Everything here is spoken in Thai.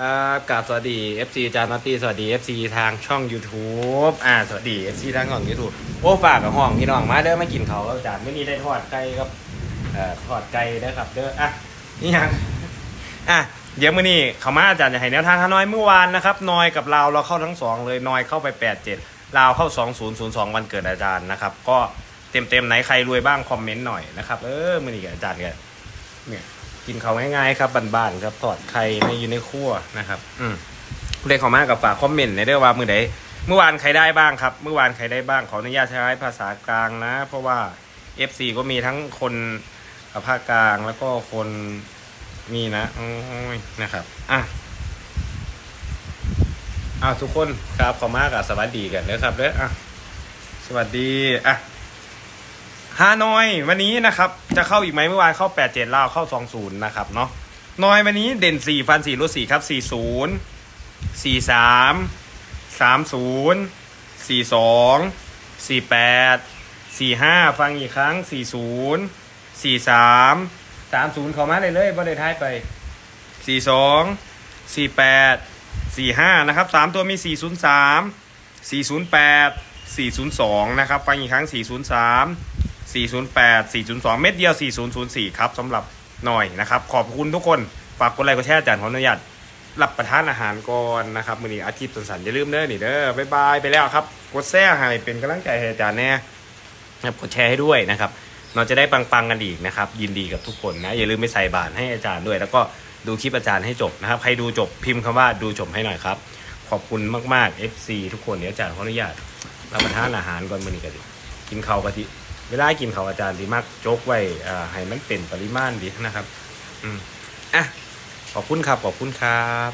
ครับกราบสวัสดี FC จานนัตตี้สวัสดี FC ทางช่อง YouTube อ่าสวัสดี FC ทางของ YouTube โอ้ฝากกับห้องพี่น้องมาเด้อมากินเขาอาจารย์ไม่มีได้ทอดไก่ครับเอ่อทอดไก่นะครับเด้ออะนี่ยังอะเดี๋ยวมื้อนี้เขามาอาจารย์จะให้แนวทางฮานอยเมื่อวานนะครับนอยกับลาวเราเข้าทั้งสองเลยนอยเข้าไป 87ลาวเข้า 2002 วันเกิดอาจารย์นะครับ ก็เต็มๆไหนใครรวยบ้างคอมเมนต์หน่อยนะครับเออมื้อนี้อาจารย์กันเนี่ย กินเขาง่ายๆครับบานๆครับทอดไข่ในอยู่ในครัวนะครับ อืมเรียกเขามากับฝากคอมเมนต์ในเรื่องว่ามือใดเมื่อวานใครได้บ้างครับ เมื่อวานใครได้บ้างขออนุญาตใช้ภาษากลางนะ เพราะว่า FC ก็มีทั้งคนภาคกลางแล้วก็คนมีนะโอ้ยนะครับอะอะทุกคนครับขอมากกับสวัสดีกันนะครับเด้ออะสวัสดีอะ ฮานอยวันนี้นะครับ จะเข้าอีกไหมเมื่อวานเข้า 8 7ลาวเข้า 20 นะครับเนาะนอยวันนี้เด่น 4 ฟัน 4ลด4ครับ 40 43 30 42 48 45 ฟังอีกครั้ง 40 43 30 เข้ามาเลยเลยบ่ได้ท้ายไป 42 48 45 นะครับ 3 ตัวมี 403 408 402 นะครับ ฟังอีกครั้ง 403 408 402 เม็ดเดียว 4004 ครับสำหรับหน่อยนะครับ ขอบคุณทุกคน ฝากกดไลค์กดแชร์อาจารย์ขออนุญาตรับประทานอาหารก่อนนะครับมื้อนี้อาชีพสันๆอย่าลืมเด้อนี่เด้อบ๊ายบายไปแล้วครับกดแชร์ให้เป็นกำลังใจให้อาจารย์แน่ครับกดแชร์ให้ด้วยนะครับเราจะได้ปังๆกันอีกนะครับ ยินดีกับทุกคนนะอย่าลืมไปใส่บาตรให้อาจารย์ด้วย แล้วก็ดูคลิปอาจารย์ให้จบนะครับใครดูจบพิมพ์คำว่าดูจบให้หน่อยครับ ขอบคุณมากๆ FC ทุกคนเดี๋ยวอาจารย์ขออนุญาตรับประทานอาหารก่อนมื้อนี้กันดิกินข้าวกะทิ เวลากินเขาอาจารย์ดีมากโจกไว้อ่าให้มันเป็นปริมาณดีนะครับ อืมอะขอบคุณครับ ขอบคุณครับ